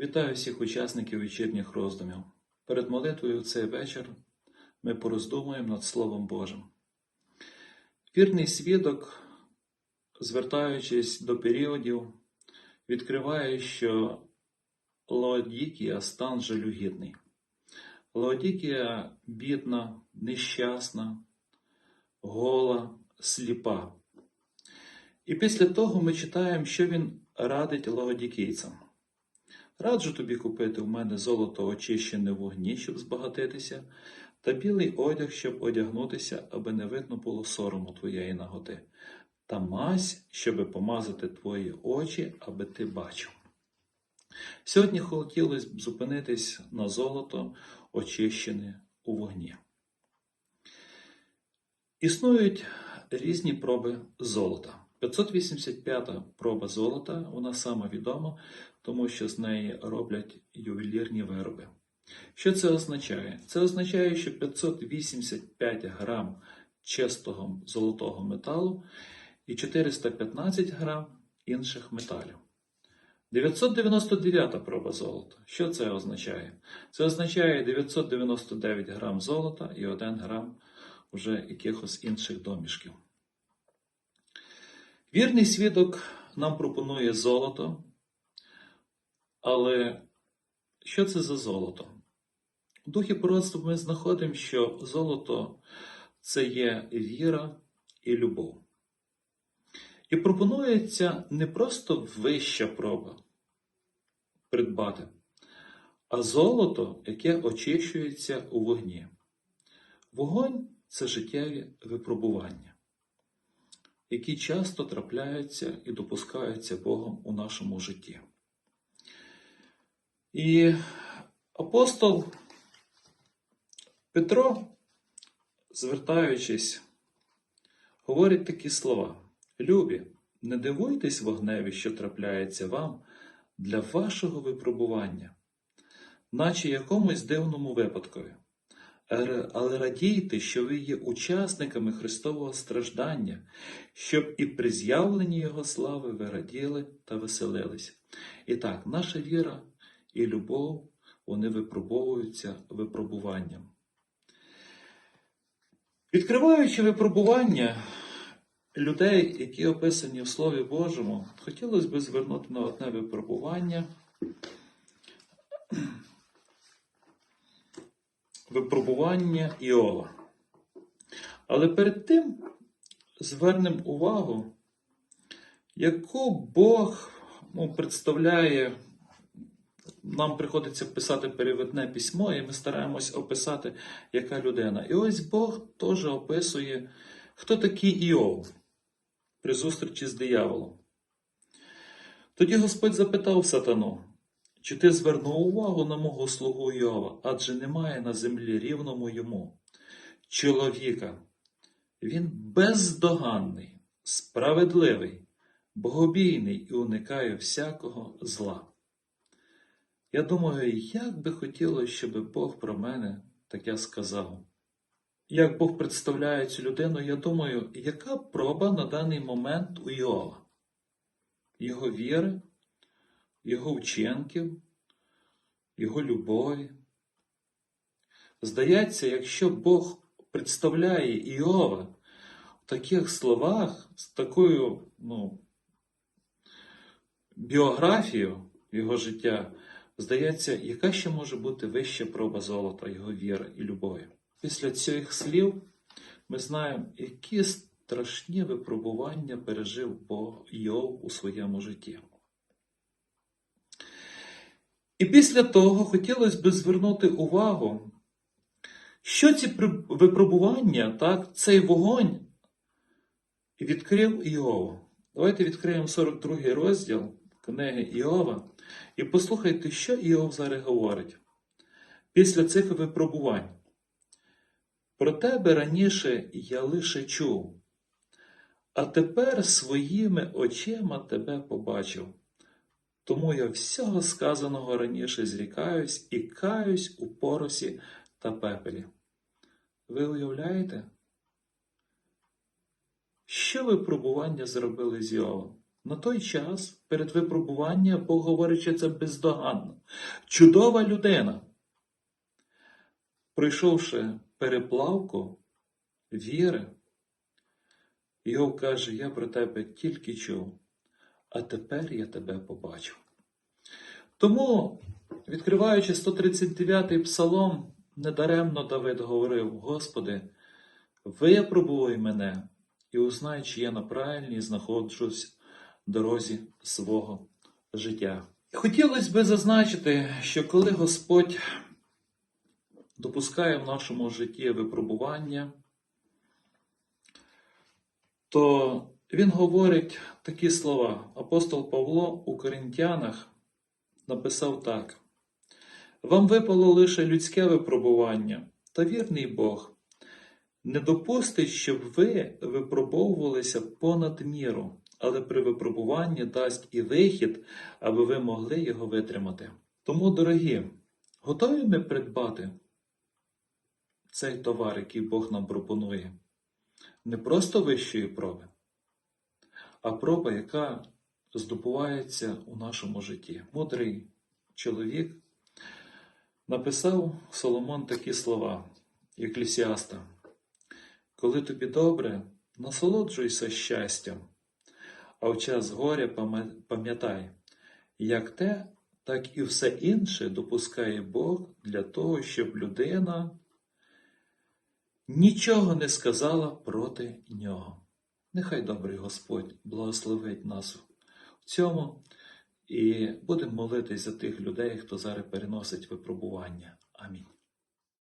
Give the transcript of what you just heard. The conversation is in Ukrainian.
Вітаю всіх учасників вечірніх роздумів. Перед молитвою в цей вечір ми пороздумуємо над Словом Божим. Вірний свідок, звертаючись до періодів, відкриває, що Лаодікія стан жалюгідний. Лаодікія бідна, нещасна, гола, сліпа. І після того ми читаємо, що він радить лаодікійцям. Раджу тобі купити в мене золото очищене в вогні, щоб збагатитися, та білий одяг, щоб одягнутися, аби не видно було сорому твоєї наготи, та мазь, щоби помазати твої очі, аби ти бачив. Сьогодні хотілося б зупинитись на золото, очищене у вогні. Існують різні проби золота. 585 проба золота, вона сама відома, тому що з неї роблять ювелірні вироби. Що це означає? Це означає, що 585 грам чистого золотого металу і 415 грам інших металів. 999 проба золота. Що це означає? Це означає 999 грам золота і 1 грам вже якихось інших домішків. Вірний свідок нам пропонує золото, але що це за золото? У духі пророцтва ми знаходимо, що золото це є віра і любов. І пропонується не просто вища проба придбати, а золото, яке очищується у вогні. Вогонь це життєві випробування, які часто трапляються і допускаються Богом у нашому житті. І апостол Петро, звертаючись, говорить такі слова: Любі, не дивуйтесь вогневі, що трапляється вам для вашого випробування, наче якомусь дивному випадкові. Але радійте, що ви є учасниками Христового страждання, щоб і при з'явленні Його слави ви раділи та веселилися. І так, наша віра і любов, вони випробовуються випробуванням. Відкриваючи випробування людей, які описані в Слові Божому, хотілося б звернути на одне випробування. Випробування Іова. Але перед тим звернемо увагу, яку Бог ну, представляє, нам приходиться писати перевідне письмо, і ми стараємось описати, яка людина. І ось Бог теж описує, хто такий Іов при зустрічі з дияволом. Тоді Господь запитав сатану, чи ти звернув увагу на мого слугу Йова, адже немає на землі рівному йому, чоловіка. Він бездоганний, справедливий, богобійний і уникає всякого зла. Я думаю, як би хотілося, щоб Бог про мене таке сказав. Як Бог представляє цю людину, я думаю, яка проба на даний момент у Йова? Його віри, його вчинків, його любові. Здається, якщо Бог представляє Іова в таких словах, з такою ну, біографією його життя, здається, яка ще може бути вища проба золота, його віри і любові. Після цих слів ми знаємо, які страшні випробування пережив Йов у своєму житті. І після того хотілося б звернути увагу, що ці випробування, так, цей вогонь відкрив Іова. Давайте відкриємо 42 розділ книги Іова і послухайте, що Іов зараз говорить після цих випробувань. Про тебе раніше я лише чув, а тепер своїми очима тебе побачив. Тому я всього сказаного раніше зрікаюсь і каюсь у поросі та пепелі. Ви уявляєте? Що випробування зробили з Йовом? На той час, перед випробуванням, Бог говорить, що це бездоганно. Чудова людина. Пройшовши переплавку віри, Йов каже, я про тебе тільки чув, а тепер я тебе побачив. Тому, відкриваючи 139-й псалом, недаремно Давид говорив: Господи, випробуй мене і узнай, чи я на правильній знаходжусь дорозі свого життя. Хотілося би зазначити, що коли Господь допускає в нашому житті випробування, то він говорить такі слова. Апостол Павло у Коринтянах написав так: Вам випало лише людське випробування, та вірний Бог не допустить, щоб ви випробовувалися понад міру, але при випробуванні дасть і вихід, аби ви могли його витримати. Тому, дорогі, готові ми придбати цей товар, який Бог нам пропонує? Не просто вищої проби, а проба, яка здобувається у нашому житті. Мудрий чоловік написав Соломон такі слова, Еклісіаста. Коли тобі добре, насолоджуйся щастям, а в час горя пам'ятай, як те, так і все інше допускає Бог для того, щоб людина нічого не сказала проти нього. Нехай добрий Господь благословить нас в цьому і будемо молитись за тих людей, хто зараз переносить випробування. Амінь.